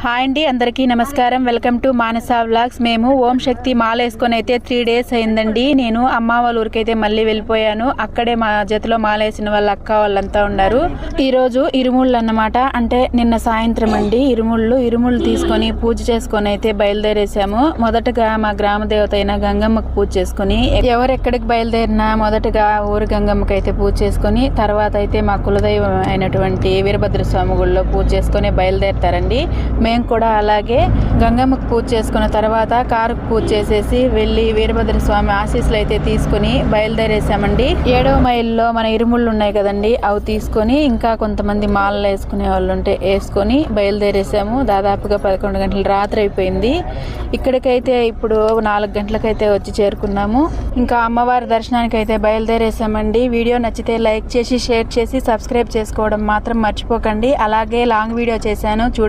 Hi అండి అందరికీ నమస్కారం. Welcome to Manasa vlogs. మేము ఓం శక్తి మాల వేసుకొని అయితే త్రీ డేస్ అయిందండి. నేను అమ్మ వాళ్ళ ఊరికైతే మళ్ళీ వెళ్ళిపోయాను. అక్కడే మా జతలో మాల వేసిన వాళ్ళ అక్క వాళ్ళంతా ఉన్నారు. ఈరోజు ఇరుముళ్ళు అన్నమాట. అంటే నిన్న సాయంత్రం అండి ఇరుముళ్ళు ఇరుముళ్ళు తీసుకొని పూజ చేసుకొని అయితే బయలుదేరేసాము. మొదటగా మా గ్రామ దేవత అయిన గంగమ్మకు పూజ చేసుకొని ఎవరు ఎక్కడికి బయలుదేరినా మొదటగా ఊరు గంగమ్మకి అయితే పూజ చేసుకొని తర్వాత అయితే మా కులదైవం అయినటువంటి వీరభద్ర స్వామి గుళ్ళో పూజ చేసుకొని బయలుదేరతారండి. మేము కూడా అలాగే గంగమ్మకు పూజ చేసుకున్న తర్వాత కారుకు పూజ చేసేసి వెళ్ళి వీరభద్ర స్వామి ఆశీస్సులు అయితే తీసుకొని బయలుదేరేసామండి ఏడవ మైల్లో మన ఇరుముళ్ళు ఉన్నాయి కదండి అవి తీసుకొని ఇంకా కొంతమంది మాలలు వేసుకునే వాళ్ళు ఉంటే వేసుకొని బయలుదేరేసాము. దాదాపుగా పదకొండు గంటల రాత్రి అయిపోయింది. ఇక్కడికైతే ఇప్పుడు నాలుగు గంటలకైతే వచ్చి చేరుకున్నాము. ఇంకా అమ్మవారి దర్శనానికి అయితే బయలుదేరేసామండి. వీడియో నచ్చితే లైక్ చేసి షేర్ చేసి సబ్స్క్రైబ్ చేసుకోవడం మాత్రం మర్చిపోకండి. అలాగే లాంగ్ వీడియో చేశాను. చూడ